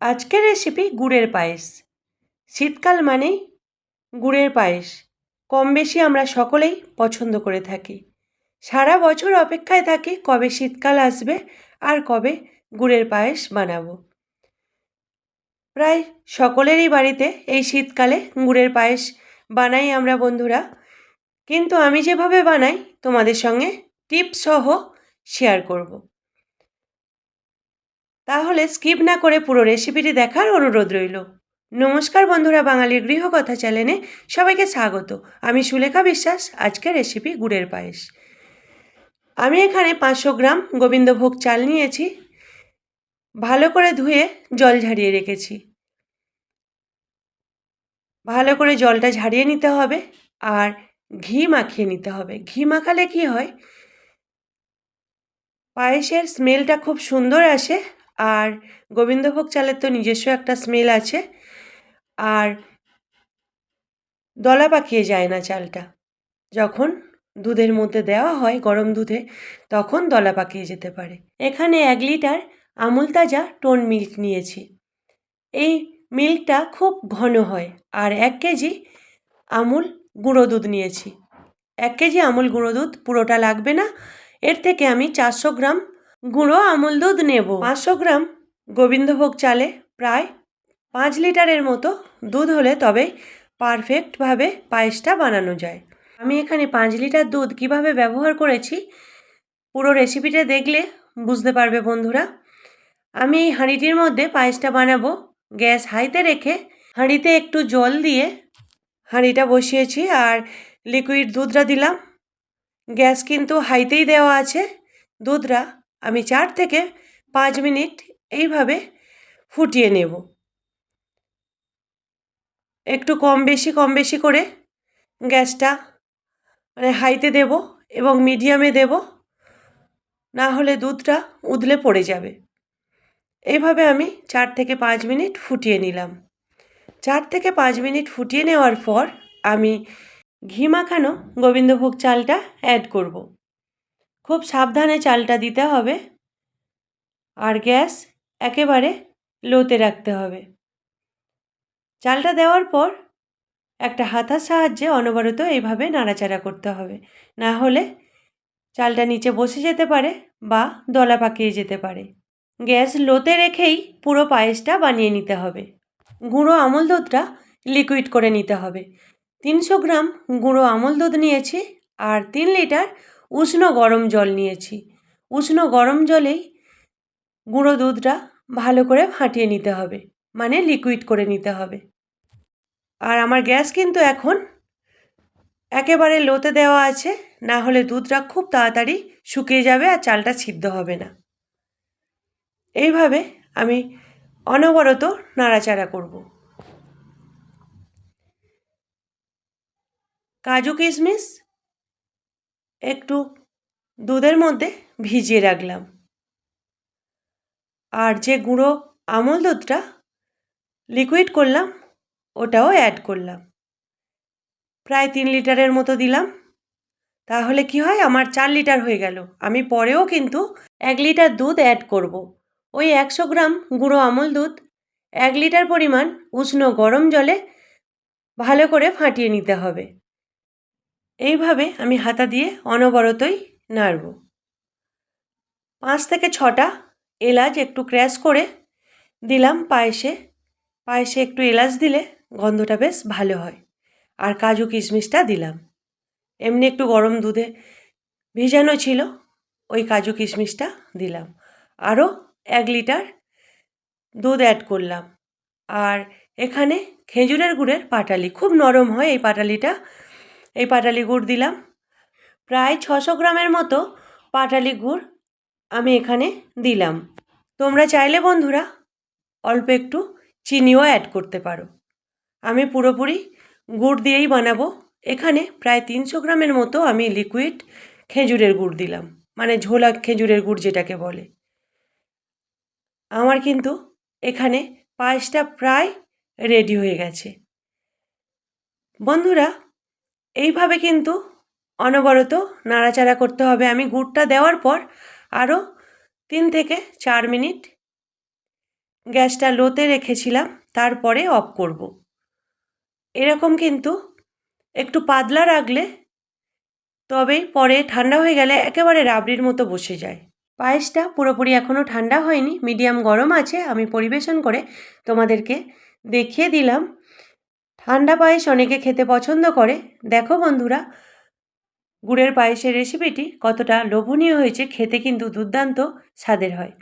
আজকের রেসিপি গুড়ের পায়েস। শীতকাল মানেই গুড়ের পায়েস। কম বেশি আমরা সকলেই পছন্দ করে থাকি। সারা বছর অপেক্ষায় থাকি কবে শীতকাল আসবে আর কবে গুড়ের পায়েস বানাবো। প্রায় সকলেরই বাড়িতে এই শীতকালে গুড়ের পায়েস বানাই আমরা বন্ধুরা। কিন্তু আমি যেভাবে বানাই তোমাদের সঙ্গে টিপস সহ শেয়ার করব। তাহলে স্কিপ না করে পুরো রেসিপিটি দেখার অনুরোধ রইল। নমস্কার বন্ধুরা বাঙালির গৃহকথা চ্যানেলে সবাইকে স্বাগত। আমি সুলেখা বিশ্বাস, আজকের রেসিপি গুড়ের পায়েস। আমি এখানে পাঁচশো গ্রাম গোবিন্দভোগ চাল নিয়েছি। ভালো করে ধুয়ে জল ঝারিয়ে রেখেছি। ভালো করে জলটা ঝারিয়ে নিতে হবে আর ঘি মাখিয়ে নিতে হবে। ঘি মাখালে কি হয়? পায়েসের স্মেলটা খুব সুন্দর আসে। আর গোবিন্দভোগ চালের তো নিজস্ব একটা স্মেল আছে। আর দলা পাকিয়ে যায় না চালটা। যখন দুধের মধ্যে দেওয়া হয় গরম দুধে, তখন দলা পাকিয়ে যেতে পারে। এখানে এক লিটার আমুল তাজা টোন মিল্ক নিয়েছি। এই মিল্কটা খুব ঘন হয় আর এক কেজি আমুল গুঁড়ো দুধ নিয়েছি। এক কেজি আমুল গুঁড়ো দুধ পুরোটা লাগবে না। এর থেকে আমি চারশো গ্রাম গুঁড়ো আমুল দুধ নেব। পাঁচশো গ্রাম গোবিন্দভোগ চালে প্রায় পাঁচ লিটারের মতো দুধ হলে তবে পারফেক্টভাবে পায়েসটা বানানো যায়। আমি এখানে পাঁচ লিটার দুধ কীভাবে ব্যবহার করেছি, পুরো রেসিপিটা দেখলে বুঝতে পারবে বন্ধুরা। আমি এই হাঁড়িটির মধ্যে পায়েসটা বানাবো। গ্যাস হাইতে রেখে হাঁড়িতে একটু জল দিয়ে হাঁড়িটা বসিয়েছি আর লিকুইড দুধটা দিলাম। গ্যাস কিন্তু হাইতেই দেওয়া আছে। দুধটা আমি চার থেকে পাঁচ মিনিট এইভাবে ফুটিয়ে নেব। একটু কম বেশি কম বেশি করে গ্যাসটা মানে হাইতে দেব এবং মিডিয়ামে দেব, না হলে দুধটা উদলে পড়ে যাবে। এইভাবে আমি চার থেকে পাঁচ মিনিট ফুটিয়ে নিলাম। চার থেকে পাঁচ মিনিট ফুটিয়ে নেওয়ার পর আমি ঘি মাখানো গোবিন্দভোগ চালটা অ্যাড করব। খুব সাবধানে চালটা দিতে হবে। আর গ্যাস একেবারে লোতে রাখতে হবে। চালটা দেওয়ার পর একটা হাতার সাহায্যে অনবরত এইভাবে নাড়াচাড়া করতে হবে। না হলে চালটা নিচে বসে যেতে পারে বা দলা পাকিয়ে যেতে পারে। গ্যাস লোতে রেখেই পুরো পায়েসটা বানিয়ে নিতে হবে। গুঁড়ো আমল দুধটা লিকুইড করে নিতে হবে। তিনশো গ্রাম গুঁড়ো আমল দুধ নিয়েছি আর তিন লিটার উষ্ণ গরম জল নিয়েছি। উষ্ণ গরম জলেই গুঁড়ো দুধটা ভালো করে ফাটিয়ে নিতে হবে মানে লিকুইড করে নিতে হবে। আর আমার গ্যাস কিন্তু এখন একেবারে লোতে দেওয়া আছে, না হলে দুধটা খুব তাড়াতাড়ি শুকিয়ে যাবে আর চালটা সিদ্ধ হবে না। এইভাবে আমি অনবরত নাড়াচাড়া করব। কাজু কিশমিশ একটু দুধের মধ্যে ভিজিয়ে রাখলাম। আর যে গুঁড়ো আমল দুধটা লিকুইড করলাম, ওটাও অ্যাড করলাম। প্রায় তিন লিটারের মতো দিলাম। তাহলে কি হয়? আমার চার লিটার হয়ে গেল। আমি পরেও কিন্তু এক লিটার দুধ অ্যাড করব। ওই একশো গ্রাম গুঁড়ো আমল দুধ এক লিটার পরিমাণ উষ্ণ গরম জলে ভালো করে ফাটিয়ে নিতে হবে। এইভাবে আমি হাতা দিয়ে অনবরতই নাড়ব। পাঁচ থেকে ছটা এলাচ একটু ক্র্যাশ করে দিলাম পায়েসে। পায়েসে একটু এলাচ দিলে গন্ধটা বেশ ভালো হয়। আর কাজু কিশমিশটা দিলাম। এমনি একটু গরম দুধে ভিজানো ছিল, ওই কাজু কিশমিশটা দিলাম। আরও এক লিটার দুধ অ্যাড করলাম। আর এখানে খেজুরের গুড়ের পাটালি, খুব নরম হয় এই পাটালিটা। এই পাটালি গুড় দিলাম। প্রায় ছশো গ্রামের মতো পাটালি গুড় আমি এখানে দিলাম। তোমরা চাইলে বন্ধুরা অল্প একটু চিনিও অ্যাড করতে পারো। আমি পুরোপুরি গুড় দিয়েই বানাবো। এখানে প্রায় তিনশো গ্রামের মতো আমি লিকুইড খেজুরের গুড় দিলাম। মানে ঝোলা খেজুরের গুড় যেটাকে বলে। আমার কিন্তু এখানে পায়েসটা প্রায় রেডি হয়ে গেছে। বন্ধুরা এইভাবে কিন্তু অনবরত নাড়াচাড়া করতে হবে। আমি গুড়টা দেওয়ার পর আরও তিন থেকে চার মিনিট গ্যাসটা লোতে রেখেছিলাম, তারপরে অফ করব। এরকম কিন্তু একটু পাতলা রাখলে তবেই পরে ঠান্ডা হয়ে গেলে একেবারে রাবড়ির মতো বসে যায়। পায়েসটা পুরোপুরি এখনও ঠান্ডা হয়নি, মিডিয়াম গরম আছে। আমি পরিবেশন করে তোমাদেরকে দেখিয়ে দিলাম ঠান্ডা পায়েস অনেকে খেতে পছন্দ করে। দেখো বন্ধুরা, গুড়ের পায়েসের রেসিপিটি কতটা লোভনীয় হয়েছে, খেতে কিন্তু দুর্দান্ত স্বাদের হয়।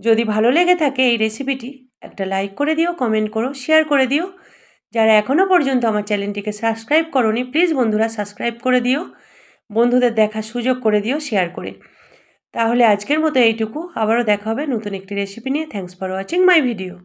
যদি ভালো লেগে থাকে এই রেসিপিটি একটা লাইক করে দিও কমেন্ট করো শেয়ার করে দিও। যারা এখনও পর্যন্ত আমার চ্যানেলটিকে সাবস্ক্রাইব করনি প্লিজ বন্ধুরা সাবস্ক্রাইব করে দিও। বন্ধুদের দেখার সুযোগ করে দিও শেয়ার করে। তাহলে আজকের মতো এইটুকু। আবারও দেখা হবে নতুন একটি রেসিপি নিয়ে। Thanks for watching my video